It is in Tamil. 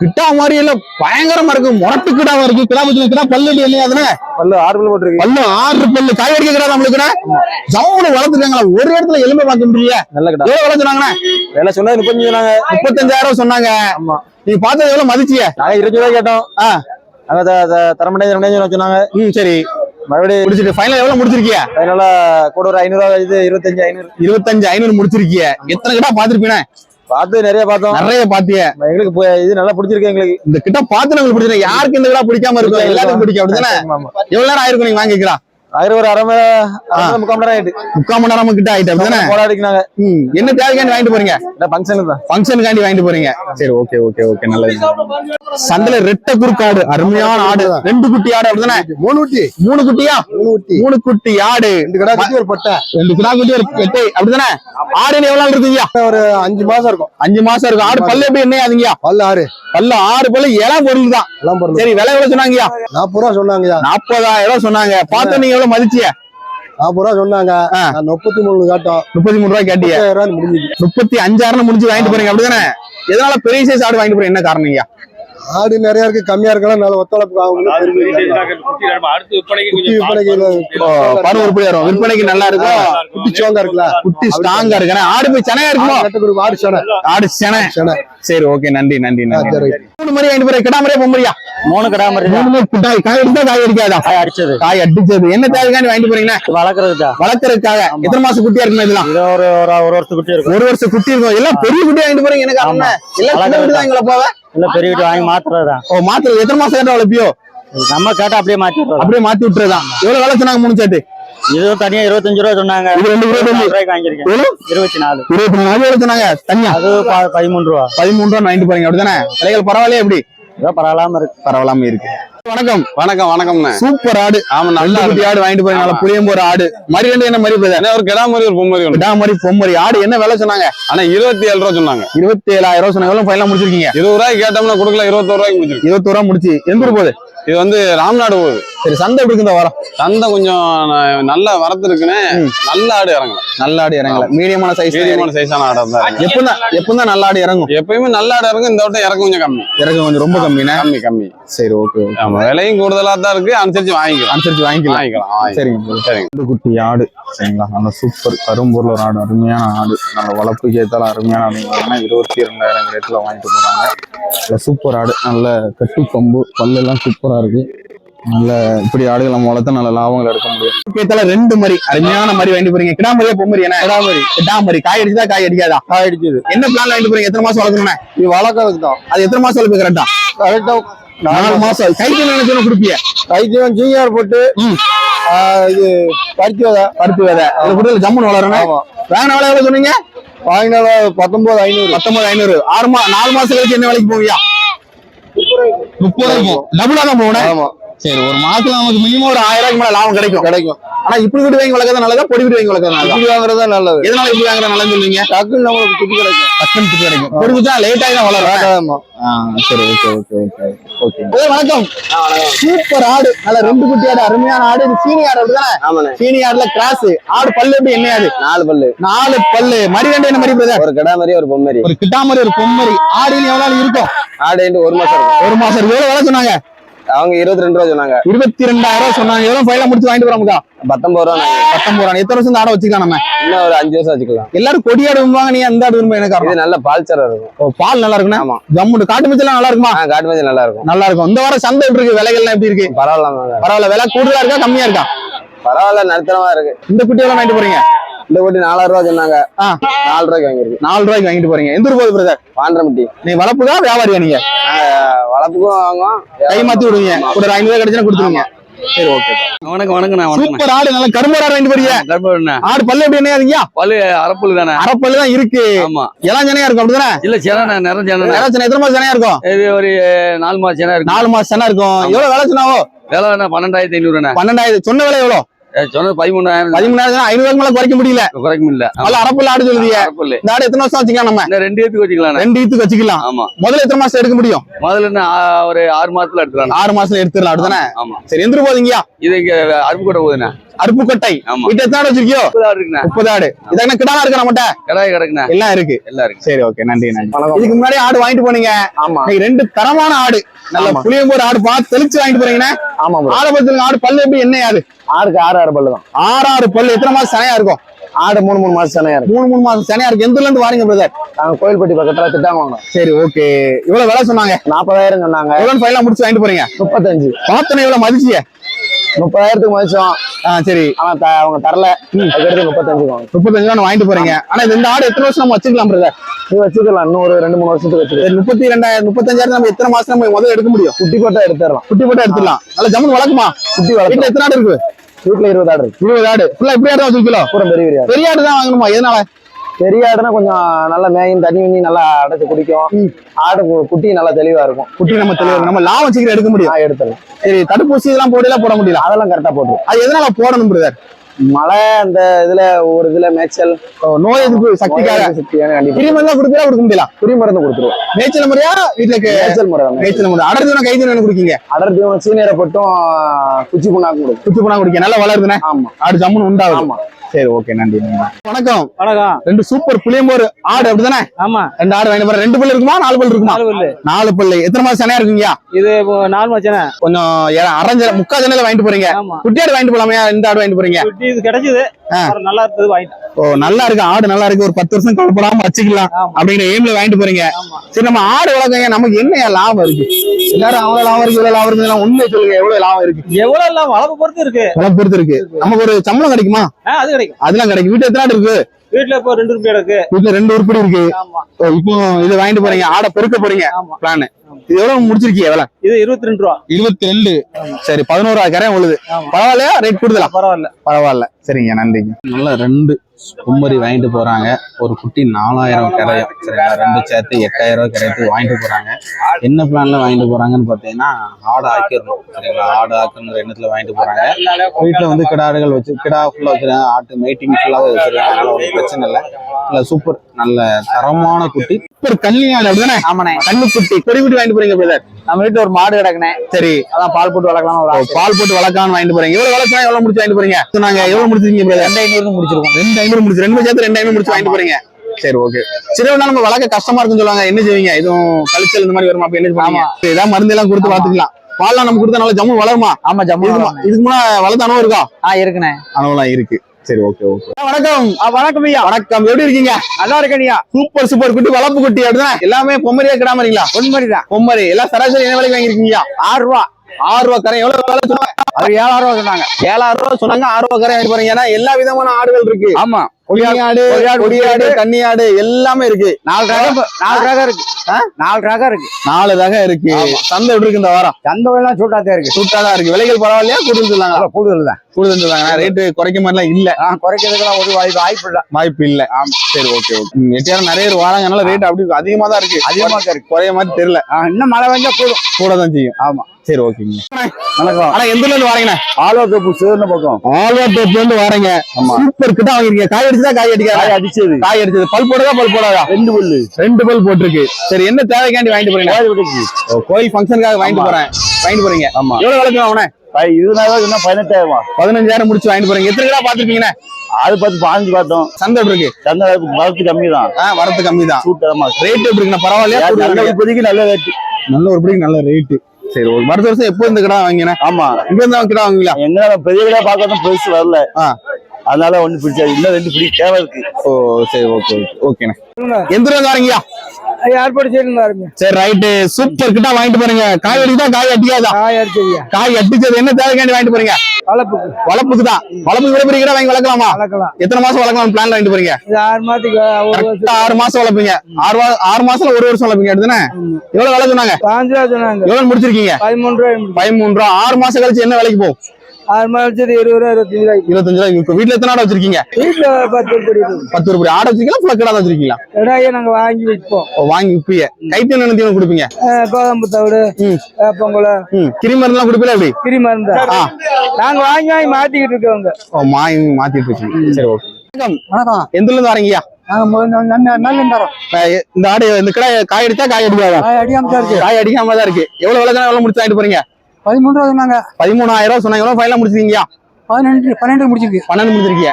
கிட்டா மாதிரி இல்ல பயங்கரமா இருக்கு. முரட்டு கிடாவா இருக்கு. கிடா பத்தி கிடா பல்லு இல்லையா அதுல? பல்லு ஆறு பல்லு போட்டுருக்கு பல்லு ஆறு பல்லு. காய் அடிக்க கிடா நம்மளுக்கு? ஜவுனு வளர்த்துருக்காங்களா ஒரு இடத்துல எலும்பை பார்க்க முடியல நல்ல கடை. எவ்வளவு வளர்த்துனாங்கண்ணா வேலை சொன்னா முப்பத்தஞ்சு சொன்னாங்க. முப்பத்தஞ்சாயிரம் சொன்னாங்க. ஆமா. நீ பார்த்தது எவ்வளவு மதிச்சிய? நாங்க இருபது ரூபாய் கேட்டோம். ஆ. நாங்க த- த- தர மாட்டேன் தர மாட்டேன்னு சொன்னாங்க. ம் சரி. மறுபடியும் முடிச்சிட்டு ஃபைனல் எவ்வளவு முடிச்சிருக்கிய? அதனால கூட ஒரு ஐநூறு இது இருபத்தஞ்சு ஐநூறு. இருபத்தஞ்சு ஐநூறு முடிச்சிருக்கிய. எத்தனை கிட்டா பாத்திருப்பீங்க பார்த்து நிறைய பார்த்தோம். நிறைய பாத்திய. எங்களுக்கு இது நல்லா பிடிச்சிருக்கு எங்களுக்கு. இந்த கிட்ட பார்த்து நம்மளுக்கு பிடிச்சிருக்கு. யாருக்கு இந்த கிடா பிடிக்காம இருக்கும் எல்லாத்துக்கும் பிடிக்கும் அப்படிதானே. எவ்வளவு நேரம் ஆயிருக்கும் நீங்க வாங்கிக்கலாம் ஒரு அரை மணி அரை மணி முக்கால் மணி நேரம் ஆயிட்டு. முக்கால் மணி நேரம் கிட்ட ஆயிட்டு? அப்படிதானே போராடிக்கிறாங்க. என்ன தேவைக்காண்டி வாங்கிட்டு போறீங்க? ஃபங்க்ஷனுக்கு தான். ஃபங்க்ஷனுக்காண்டி வாங்கிட்டு போறீங்க. சரி ஓகே ஓகே ஓகே நல்லது. சந்தையில ரெட்ட குறுக்காடு அருமையான ஆடு. ரெண்டு குட்டி ஆடு அப்படிதானே? மூணு குட்டி. மூணு குட்டியா? மூணு குட்டி. மூணு குட்டி ஆடு. ரெண்டு கடை குட்டி ஒரு பட்டை. ரெண்டு கிடா குட்டி ஒரு பெட்டை. அப்படிதானே? ஆடு எவ்வளவு நாள் இருக்குங்கய்யா? ஒரு அஞ்சு மாசம் இருக்கும். அஞ்சு மாசம் இருக்கும். ஆடு பல்லு எப்படி என்ன ஆகுதுங்கய்யா? பல்லு ஆறு. பல்லு ஆறு பல்லு இளம் பொருள். தான் சரி விலை எவ்வளவு சொன்னாங்கய்யா? நாற்பது ரூபா சொன்னாங்கய்யா. நாற்பதாயிரம் சொன்னாங்க. பார்த்து நீங்க எவ்வளவு மதிச்சிய? நாற்பது ரூபா சொன்னாங்க. முப்பத்தி மூணு காட்டும். முப்பத்தி மூணு ரூபாய் கேட்டிய? முடிஞ்சுது. முப்பத்தி அஞ்சாயிரம் முடிஞ்சு வாங்கிட்டு போறீங்க அப்படிதானே? எதனால பெரிய சைஸ் ஆடு வாங்கிட்டு போறீங்க? என்ன காரணம்யா ஆடு நிறைய இருக்கு கம்மியா இருக்கலாம் நல்ல ஒத்துழைப்பு ஆகும் குட்டி கொஞ்சம் விற்பனைக்கு நல்லா இருக்கும் குட்டி சோங்கா இருக்குல்ல? குட்டி ஸ்ட்ராங்கா இருக்கு. ஆடு போய் செனையா இருக்குமோ? ஆடு கட்டு கொடுக்கும் ஆடு சனை. ஆடு செனை. சனை. சரி ஓகே நன்றி நன்றி நன்றி சரி. மூணு மாதிரி வாங்கிட்டு போறேன் கிடா மாதிரியா பொம்மரியா? மூணு கடை மாதிரி மூணு குட்டாய் காய் எடுத்தா காய் அடிக்காதா? அடிச்சது. காய் அடிச்சது. என்ன தேவைக்காண்டி வாங்கிட்டு போறீங்கன்னா வளர்க்கறது தான் வளர்க்கறதுக்காக. எத்தனை மாசம் குட்டியா இருக்குமா இதெல்லாம்? இது ஒரு ஒரு ஒரு வருஷத்துக்கு குட்டி இருக்கும். ஒரு வருஷம் குட்டி இருக்கும். எல்லாம் பெரிய குட்டியா வாங்கிட்டு போறீங்க எனக்கு. எல்லாம் சின்ன குட்டி தான் எங்களை போவ இல்ல பெரிய வீட்டு வாங்கி மாத்துறது தான் ஓ மாத்திர எத்தனை மாசம் கேட்டா வளர்ப்பியோ நம்ம கேட்டா அப்படியே மாத்திடுறோம் அப்படியே மாத்தி விட்டுறதுதான். எவ்வளவு வேலை சொன்னாங்க மூணு சேட்டு தனியா இருபத்தஞ்சு ரூபா சொன்னாங்க. இருபத்தி நாலு. இருபத்தி நாலு. சொன்னாங்க? தனியா அது பதிமூணு ரூபா. பதிமூணு ரூபா வாங்கிட்டு போறீங்க அப்படிதானே விலைகள் பரவாயில்லையே எப்படி? ஏதோ பரவாயில்லாம இருக்கு. பரவாயில்லாம இருக்கு. வணக்கம். வணக்கம் வணக்கம்ண்ணே. சூப்பர் ஆடு. ஆமா நல்ல குட்டி ஆடு வாங்கிட்டு போறீங்க நல்ல புளியம்போர் ஆடு. மரி ரெண்டு என்ன போகுது என்ன ஒரு கிடா மாதிரி ஒரு பொம்மரி கிடா மாதிரி பொம்மரி. ஆடு என்ன விலை சொன்னாங்க? ஆனா இருபத்தி ஏழு ரூபா சொன்னாங்க. இருபத்தி ஏழாயிரம் ரூபாய் சொன்னாங்க. எவ்வளவு ஃபைனலா முடிச்சிருக்கீங்க? இருபது ரூபாய்க்கு கேட்டோம்னா கொடுக்கல இருபத்தோரு ரூபாய்க்கு முடிச்சிருக்கு. இருபத்தி ரூபா முடிச்சு. எந்த ஊர் போகுது? இது வந்து ராம்நாடு போகுது. சரி சந்தை எப்படி இருக்கு இந்த வாரம்? சந்தை கொஞ்சம் நல்ல வரத்து இருக்குன்னு. நல்ல ஆடு இறங்கலாம் நல்ல ஆடு இறங்கல. மீடியமான சைஸ் மீடியமான சைஸான ஆடு தான் இறங்கும். எப்பதான் எப்பதான் நல்ல ஆடு இறங்கும். எப்பயுமே நல்ல ஆடு இறங்கும் இந்த வட்டம் இறக்கம் கொஞ்சம் கம்மி. இறங்கும் கொஞ்சம் ரொம்ப கம்மினா? கம்மி கம்மி. சரி ஓகே ஆமா விலையும் கூடுதலா தான் இருக்கு. அனுசரிச்சு வாங்கிக்கலாம். அனுசரிச்சு வாங்கிக்கலாம். வாங்கிக்கலாம். சரிங்க சரிங்க. ரெண்டு குட்டி ஆடு சரிங்களா? நல்ல சூப்பர் கரும்பூர்ல ஒரு ஆடு அருமையான ஆடு. நல்ல வளர்ப்புக்கு ஏத்தாலும். அருமையான ஆடு. பார்த்தீங்கன்னா இருபத்தி ரெண்டாயிரம் ரேட்ல வாங்கிட்டு போறாங்க. சூப்பர் ஆடு. நல்ல கட்டு கொம்பு பல்லெல்லாம் சூப்பரா இருக்கு. நல்ல இப்படி ஆடுகள் வளர்த்தா நல்ல லாபங்கள் எடுக்க முடியும். கேத்தால ரெண்டு மாதிரி அருமையான மாதிரி வாங்கிட்டு போறீங்க. கிடாமரியா பொம்மரி என்ன? கிடாமரி கிடாமரி காய் அடிச்சதா காய் அடிக்காதா? காய் அடிக்குது என்ன பிளான் வாங்கிட்டு போறீங்க? எத்தனை மாசம் வளர்க்கணும்னா? இது வளர்க்கறதுக்கு தான். அது எத்தனை மாசம் வளர்ப்பு? கரெக்டா கரெக்டா நாலு மாசம். கைக்கு நினைச்சு கொடுப்பிய? கைத்தியம் ஜூனியர் போட்டு இது பருத்தி விதை. பருப்பு விதை. அது கூட ஜம்முன்னு வளரணும். ஆமா. வேணா எவ்வளவு சொன்னீங்க? வாங்கினால பத்தொன்பது ஐநூறு. பத்தொன்பது ஐநூறு. ஆறு மா நாலு மாசம் கழிச்சு என்ன வேலைக்கு போவியா முப்பது இருக்கும் டபுளா தான் போகணும். ஆமா. சரி ஒரு மாசத்துல நமக்கு மினிமம் ஒரு ஆயிரம் ரூபாய்க்கு மேல லாபம் கிடைக்கும். கிடைக்கும். ஆனா இப்படி வீடு வாங்கி வளர்க்கறது நல்லதா? பொடி வீடு வாங்கி வளர்க்கறது நல்லதா? இப்படி வாங்குறது தான் நல்லது. எதனால இப்படி வாங்குற நல்லதுன்னு சொல்லுவீங்க டக்குன்னு நம்மளுக்கு துட்டு கிடைக்கும். டக்குன்னு துட்டு கிடைக்கும். பொடி வச்சா லேட் ஆகி தான் வளரும் சரி ஓகே ஓகே ஓகே ஓகே வணக்கம். சூப்பர் ஆடு. நல்ல ரெண்டு குட்டி ஆடு அருமையான ஆடு. இது சீனி ஆடு அப்படிதானே ஆமாண்ணே. சீனி ஆடுல கிராஸ். ஆடு பல்லு எப்படி என்ன ஆடு? நாலு பல்லு. நாலு பல்லு. மரி ரெண்டு என்ன மரி பிரதர் ஒரு கடை மாதிரி ஒரு பொம்மரி. ஒரு கிட்டா மாதிரி ஒரு பொம்மரி. ஆடு எவ்வளவு இருக்கும்? ஆடு ஒரு மாசம் ஒரு மாசம். எவ்வளவு வேலை சொன்னாங்க? அவங்க இருபத்தி ரெண்டு ரூபா சொன்னாங்க. இருபத்தி ரெண்டாயிரம் ரூபாய் சொன்னாங்க. எவ்வளவு ஃபைல முடிச்சு வாங்கிட்டு போறாங்க பத்தொன்பது ரூபா. பத்தொன்பது ரூபா. எத்தனை வருஷம் ஆடை வச்சுக்கலாம் நம்ம? இன்னும் ஒரு அஞ்சு வருஷம் வச்சுக்கலாம். எல்லாரும் கொடி ஆடு விரும்புவாங்க நீ அந்த ஆடு விரும்ப காரணம் இது நல்ல பால்ச்சரம் இருக்கும். ஓ, பால் நல்லா இருக்குண்ணா? ஆமா. ஜம்முண்டு காட்டு மிச்சலாம் நல்லா இருக்குமா? காட்டு மாதிரி நல்லா இருக்கும். நல்லா இருக்கும். இந்த வாரம் சந்தை எப்படி இருக்கு? விலைகள்லாம் எப்படி இருக்கு? பரவாயில்ல பரவாயில்ல. விலை கூடுதலா இருக்கா? கம்மியா இருக்கா? பரவாயில்ல நடுத்தரமா இருக்கு. இந்த குட்டி எவ்வளவு வாங்கிட்டு போறீங்க? இந்த கோட்டி நாலாயிரம் ரூபா சொன்னாங்க. நாலு ரூபாய்க்கு வாங்கியிருக்கு நாலு ரூபாய்க்கு வாங்கிட்டு போறீங்க. எந்த போகுது பிரதர்? பாண்டரம்பட்டி. நீ வளர்ப்புதா வியாபாரியா நீங்க? வளர்ப்புக்கும் வாங்குவோம். கை மாத்தி விடுவீங்க. ஒரு ஒரு ஐநூறு ரூபாய் கொடுத்துருவீங்க. சரி ஓகே வணக்கம் வணக்கண்ணா சூப்பர் ஆடு நல்ல கரும்பு ஆடு வாங்கிட்டு போறீங்க. கருப்பண்ணா ஆடு பல்லு எப்படி என்னையா பல்லு அரப்புல தானே. அரைப்பல்லு தான் இருக்கு. ஆமா. எல்லாம் ஜனையா இருக்கும் அப்படிதானே? இல்ல சென நிறம் சென யாராச்சும் எத்தனை மாசம் ஜனையா இருக்கும்? இது ஒரு நாலு மாசம் சென இருக்கு நாலு மாசம் செனா இருக்கும். எவ்வளவு வேலை சொன்னாவோ? விலை என்ன பன்னெண்டாயிரத்தி ஐநூறுண்ணா. பன்னெண்டாயிரம் சொன்ன விலை எவ்வளவு சொன்னது பதிமூணாயிரம். பதிமூணாயிரம் ஐநூறு மேல குறைக்க முடியல. குறைக்க முடியல நல்ல அரப்புல ஆடு இந்த ஆடு எத்தனை வருஷம் வச்சுக்கலாம் நம்ம? ரெண்டு ஏத்துக்கு வச்சுக்கலாம். ரெண்டு ஈத்துக்கு வச்சுக்கலாம். ஆமா. முதல்ல எத்தனை மாசம் எடுக்க முடியும்? முதல்ல ஒரு ஆறு மாசத்துல எடுத்துக்கலாம் ஆறு மாசத்துல எடுத்துடலாம் அப்படிதானே ஆமா சரி எந்திர போதீங்கயா இது இங்க அருப்பு கூட போகுதுண்ணே. அருப்புக்கோட்டை ஆமா. வீட்டு எத்தனை ஆடு வச்சிருக்கியோ? முப்பது ஆடு இதென்ன கிடாலாம் இருக்கு நம்மகிட்ட? கடாய் கிடக்குண்ணே. எல்லாம் இருக்கு. எல்லாம் இருக்கு. சரி ஓகே நன்றி. இதுக்கு முன்னாடி ஆடு வாங்கிட்டு போனீங்க. ஆமா. ரெண்டு தரமான ஆடு. நல்ல. புளியம்போர் ஆடு பார்த்து தெளிச்சு வாங்கிட்டு போறீங்கன்னா ஆமா ஆடை பத்தி ஆடு பல்லு எப்படி என்ன ஆடு? ஆடுக்கு ஆறு ஆறு பல்லு தான். ஆறாறு பல்லு. எத்தனை மாசம் சனையா இருக்கும்? ஆடு மூணு மூணு மாசம் சனையா இருக்கு மூணு மூணு மாசம் சனையா இருக்கு எந்த இருந்து வாரீங்க பிரதர் நாங்க கோயில்பட்டி பக்கத்துல திட்டாங்க வாங்கினோம் சரி ஓகே இவ்வளவு விலை சொன்னாங்க. நாற்பதாயிரம் சொன்னாங்க. எவ்வளவு ஃபைனல் முடிச்சு வாங்கிட்டு போறீங்க? முப்பத்தஞ்சு. பார்த்தோன்னே இவ்வளவு மதிச்சிய முப்பதாயிரத்துக்கு மதிச்சோம். சரி. ஆனா அவங்க தரல. அதுக்கடுத்து முப்பத்தஞ்சுக்கு வாங்க முப்பத்தஞ்சு ரூபா வாங்கிட்டு போறீங்க. ஆனா இந்த ஆடு எத்தனை வருஷம் நம்ம வச்சுக்கலாம் பிரதர் இது வச்சுக்கலாம் இன்னும் ஒரு ரெண்டு மூணு வருஷத்துக்கு வச்சுக்கலாம் முப்பத்தி ரெண்டாயிரம் முப்பத்தஞ்சாயிரம் நம்ம எத்தனை மாசம் நம்ம முதல்ல எடுக்க முடியும்? குட்டி போட்டா எடுத்துடலாம். குட்டி போட்டு எடுத்துடலாம். நல்ல ஜம்மன் வளர்க்குமா? குட்டி வீட்டுல வளர்க்கலாம் எத்தனை ஆடு இருக்கு? வீட்டுல இருபது ஆடு இருபது ஆடு. ஃபுல்லா இப்படி ஆடு வச்சிருக்கீங்களோ? பூரா பெரிய பெரிய ஆடு தான் வாங்கணுமா? எதனால? பெரிய ஆடுனா கொஞ்சம் நல்லா மேயும் தண்ணி வண்ணி நல்லா அடைச்சு குடிக்கும். ஆடு குட்டி நல்லா தெளிவா இருக்கும். குட்டி நம்ம தெளிவு நம்ம லாபம் சீக்கிரம் எடுக்க முடியும். எடுத்துடலாம் சரி தடுப்பூசி இதெல்லாம் போடல போட முடியல? அதெல்லாம் கரெக்டா போட்டுரும் அது எதனால போடணும் பிரதர் மழை அந்த இதுல ஒரு இதுல மேய்ச்சல். நோய் எதிர்ப்பு சக்திக்காக சக்தியான கண்டிப்பா. பிரி மருந்து கொடுத்தா கொடுக்க முடியல? குறி மருந்து கொடுத்துருவோம். மேய்ச்சல் முறையா? வீட்டுக்கு மேய்ச்சல் முறை மேய்ச்சல் முறை. அடர்த்தி கை தீவனம் குடிக்கீங்க? அடர் தீவனம் சீனியரை போட்டும் குச்சி கொடுக்கும். சுத்து போனா குடிக்க நல்லா வளருதுனே ஆமா. ஆடு ஜம்முன்னு உண்டாகும் ஆமா. சரி ஓகே நன்றி. வணக்கம். வணக்கம். ரெண்டு சூப்பர் புளியம்போர் ஆடு அப்படிதானே? ஆமா. ரெண்டு ஆடு வாங்கி போறேன் ரெண்டு பல்லு இருக்குமா? நாலு பல்லு இருக்குமா? நாலு பல்லு நாலு பல்லு எத்தனை மாசம் சனையா இருக்குங்கயா இது நாலு மச்சனே கொஞ்சம் அரைஞ்ச முக்கா ஜனையில வாங்கிட்டு போறீங்க. குட்டி ஆடு வாங்கிட்டு போலாமையா? இந்த ஆடு வாங்கிட்டு போறீங்க? இது கிடைச்சது. நல்லா இருந்தது வாங்கிட்டேன். ஓ நல்லா இருக்கு. ஆடு நல்லா இருக்கு. ஒரு பத்து வருஷம் கவலைப்படாம வச்சுக்கலாம். அப்படிங்கிற எய்ம்ல வாங்கிட்டு போறீங்க. சரி நம்ம ஆடு வளர்க்கங்க நமக்கு என்ன லாபம் இருக்கு? எல்லாரும் அவ்வளவு லாபம் இருக்கு இவ்வளவு லாபம் இருக்கு உண்மை சொல்லுங்க. எவ்வளவு லாபம் இருக்கு? எவ்வளவு எல்லாம் வளர்ப்பு பொறுத்து இருக்கு? வளர்ப்பு பொறுத்து இருக்கு. நமக்கு ஒரு சம்பளம் கிடைக்குமா? அது கிடைக்கும். அதெல்லாம் கிடைக்கும். வீட்டு எத்தனை இருக்கு? வீட்டுல இப்போ ரெண்டு ரூபாய் இருக்கு. வீட்டுல ரெண்டு உருப்படி இருக்கு. இப்போ இது வாங்கிட்டு போறீங்க. ஆடை பெருக்க போறீங்க. பிளான் இது எவ்வளவு முடிச்சிருக்கீங்க எவ்வளவு இது இருபத்தி ரெண்டு ரூபா. இருபத்தி ரெண்டு சரி பதினோரு கரையும் உழுது பரவாயில்லையா? ரேட் கூடுதலா? பரவாயில்ல. பரவாயில்ல. சரிங்க நன்றிங்க. நல்லா ரெண்டு. கும்மரி வாங்கிட்டு போறாங்க. ஒரு குட்டி நாலாயிரம் கரையும் சரிங்களா? ரெண்டு சேர்த்து எட்டாயிரம் ரூபாய் கரையத்து வாங்கிட்டு போறாங்க. என்ன பிளான்ல வாங்கிட்டு போறாங்கன்னு பார்த்தீங்கன்னா ஆடு ஆக்கிடணும் சரிங்களா? ஆடு ஆக்கணுங்கிற எண்ணத்துல வாங்கிட்டு போறாங்க. வீட்டுல வந்து கிடாடுகள் வச்சு கிடா ஃபுல்லா வச்சிருக்காங்க. ஆட்டு மெயிட்டிங் ஃபுல்லாவே வச்சிருக்காங்க. ஒன்றும் பிரச்சனை இல்லை. நல்ல சூப்பர் நல்ல தரமான குட்டி. சூப்பர் கல்லி ஆடு அப்படிதானே ஆமாண்ணே. கண்ணு குட்டி. கொடி குட்டி வாங்கிட்டு போறீங்க பிரதர் நம்ம வீட்டுல ஒரு மாடு கிடக்குனே சரி. அதான் பால் போட்டு வளர்க்கலாம் பால் போட்டு வளர்க்கான்னு வாங்கிட்டு போறீங்க. எவ்வளவு வளர்க்கா எவ்வளவு முடிச்சு வாங்கிட்டு போறீங்க? சொன்னாங்க எவ்வளவு முடிச்சிருக்கீங்க பிரதர் ரெண்டு ஐநூறு முடிச்சிருக்கோம். ரெண்டு ஐநூறு முடிச்சு ரெண்டு சேர்த்து ரெண்டு ஐநூறு முடிச்சு வாங்கிட்டு போறீங்க. சரி ஓகே சரி நாள் நம்ம வளர்க்க கஷ்டமா இருக்குன்னு சொல்லுவாங்க. என்ன செய்வீங்க? எதுவும் கழிச்சல் இந்த மாதிரி வருமா? அப்ப என்ன பண்ணுவீங்க? ஏதாவது மருந்து எல்லாம் கொடுத்து பாத்துக்கலாம். பால்லாம் நம்ம கொடுத்தா நல்லா ஜம்மு வளருமா? ஆமா இதுக்கு மு- இதுக்கு முன்னா வளர்த்த அனுபவம் இருக்கா? ஆ இருக்குண்ணே. அனுபவம் இருக்கு. சரி ஓகே ஓகே வணக்கம். வணக்கம் ஐயா. வணக்கம். எப்படி இருக்கீங்க? நல்லா இருக்கணியா சூப்பர் சூப்பர். குட்டி வளர்ப்பு குட்டி அப்படிதான்? எல்லாமே பொம்மரியா கிடாமறீங்களா பொன்மரிதான் பொம்மரி எல்லாம் சராசரி என்ன விலைக்கு வாங்கிருக்கீங்க ஆறு ரூபா. ஆறு ரூபா கரை எவ்வளவு விலை சொன்னாங்க அது ஏழாயிரம் ரூபா சொன்னாங்க. ஏழாயிரம் ரூபா சொன்னாங்க ஆறு ரூபா கரை போறீங்க. ஏன்னா எல்லா விதமான ஆடுகள் இருக்கு. ஆமா. கொடியாடு கொடியாடு, கன்னியாடு எல்லாமே இருக்கு. நாலு ரகம் நாலு ரகம் இருக்கு. நாலு ரகம் இருக்கு. நாலு ரகம் இருக்கு. சந்தை எப்படி இருக்கு இந்த வாரம்? சந்தை எல்லாம் சூட்டாத்தே இருக்கு. சூட்டாதான் இருக்கு. விலைகள் பரவாயில்லையா? கூடுதல் சொல்லாங்க கூடுதல் தான் கூடுதல் சொல்லாங்க ரேட்டு குறைக்க மாதிரிலாம் இல்ல. குறைக்கிறதுக்கெல்லாம் ஒரு வாய்ப்பு வாய்ப்பு இல்லை. வாய்ப்பு இல்ல. சரி ஓகே ஓகே எட்டாயிரம் நிறைய பேர் வராங்க அதனால ரேட் அப்படி அதிகமா தான் இருக்கு. அதிகமா இருக்கு. குறைய மாதிரி தெரியல. இன்னும் மழை வந்தா கூடும். கூட தான் செய்யும். ஆமா. சரி ஓகேங்க வணக்கம். ஆனா எந்த இருந்து வரீங்கண்ணா? ஆலோக்கு சேர்ந்த பக்கம். ஆல்வாட்டோப்ல இருந்து வரீங்க. சூப்பர் கிட்ட வாங்கிருக்கீங்க. காய் அடிச்சுதா காய் அடிக்காத? அடிச்சது. காய் அடிச்சது. பல் போடுறதா பல் போடாதா? ரெண்டு பல்லு. ரெண்டு பல் போட்டிருக்கு. சரி என்ன தேவைக்காண்டி வாங்கிட்டு போறீங்க? கோயில் ஃபங்க்ஷனுக்காக வாங்கிட்டு போறேன். வாங்கிட்டு போறீங்க. ஆமா. எவ்வளவு விளக்கம் அவனே இருபதாயிரம் பதினெட்டாயிரம்? பதினஞ்சாயிரம் முடிச்சு வாங்கிட்டு போறீங்க. எத்தனை கிலோ பாத்துருக்கீங்கண்ணே அது பார்த்து பாஞ்சு பார்த்தோம். சந்தை எப்படி இருக்கு? சந்தை வரத்து கம்மி தான் ஆ, வரத்து கம்மி தான் சூட்டரமா ரேட் எப்படி இருக்குண்ணா? பரவாயில்லையா? இப்போதைக்கு நல்ல ரேட்டு நல்ல ஒரு நல்ல ரேட்டு சரி ஒரு வருஷ வருஷம் எப்போ இந்த கடை வாங்கினேன்? ஆமா இங்க இருந்து கிடா வாங்குவீங்களா எங்க பெரிய கடை பார்க்கறதும் பெருசு வரல. அதனால ஒண்ணு பிடிச்சாது இன்னும் ரெண்டு பிடி தேவை இருக்கு. ஓ சரி ஓகே ஓகேண்ணே எந்த இருந்து வரீங்கயா ஏற்பாடு செய்யிருந்தாருங்க சரி ரைட்டு சூப்பர் கிட்ட வாங்கிட்டு போறீங்க. காய் அடிக்குதா காய் அடிக்காதா? காய் அடிச்சதுயா காய் அடிச்சது என்ன தேவைக்காண்டி வாங்கிட்டு போறீங்க? வளர்ப்புக்கு வளர்ப்புக்கு தான். வளர்ப்புக்கு விட பெரிய கிட்ட வாங்கி வளர்க்கலாமா? வளர்க்கலாம். எத்தனை மாசம் வளர்க்கலாம் பிளான் வாங்கிட்டு போறீங்க? ஆறு கரெக்டா ஆறு மாசம் வளர்ப்பீங்க. ஆறு ஆறு மாசத்துல ஒரு வருஷம் வளர்ப்பீங்க எடுத்துனே எவ்வளவு விலை சொன்னாங்க? பாஞ்சு ரூபா சொன்னாங்க. எவ்வளவு முடிச்சிருக்கீங்க? பதிமூணு ரூபாய் பதிமூணு ரூபா. ஆறு மாசம் கழிச்சு என்ன விலைக்கு போகும்? ஆறு மாதத்துக்கு இருபது ரூபா இருபத்தஞ்சு ரூபாய்க்கு. இருபத்தஞ்சு ரூபாய் இப்போ வீட்டுல எத்தனை ஆடு வச்சிருக்கீங்க? வீட்டுல பத்து இருக்கு பத்து ரூபாய் ஆடு வச்சிருக்கீங்களா ஃபுல்லாக கிடா வச்சிருக்கீங்களா? கடாயை நாங்க வாங்கி விற்போம். வாங்கி விப்பீங்க கைட்டு என்ன தீவனம் கொடுப்பீங்க? கோதம்பு தவிடு. வேப்பங்குளம் கிரி மருந்துலாம் கொடுப்பீங்களா எப்படி? கிரி மருந்தா. நாங்க வாங்கி வாங்கி மாத்திக்கிட்டு இருக்கோங்க ஓ மாய் மாத்திட்டு இருக்கீங்க. சரி ஓகே. வணக்கம். எந்த இருந்து இந்த ஆடு இந்த கடை காய் அடிச்சா காய் அடிக்காதா காய் அடிக்காம தான் இருக்கு. எவ்வளவு விலை எவ்வளவு முடிச்சு வாங்கிட்டு போறீங்க? பதிமூன்று ரூபா சொன்னாங்க பதிமூணாயிரம் சொன்னாங்க. எவ்வளவு ஃபைனலா முடிச்சிருக்கீங்க? பதினெட்டு பன்னெண்டு முடிச்சிருக்கு. பன்னெண்டு முடிச்சிருக்கீங்க.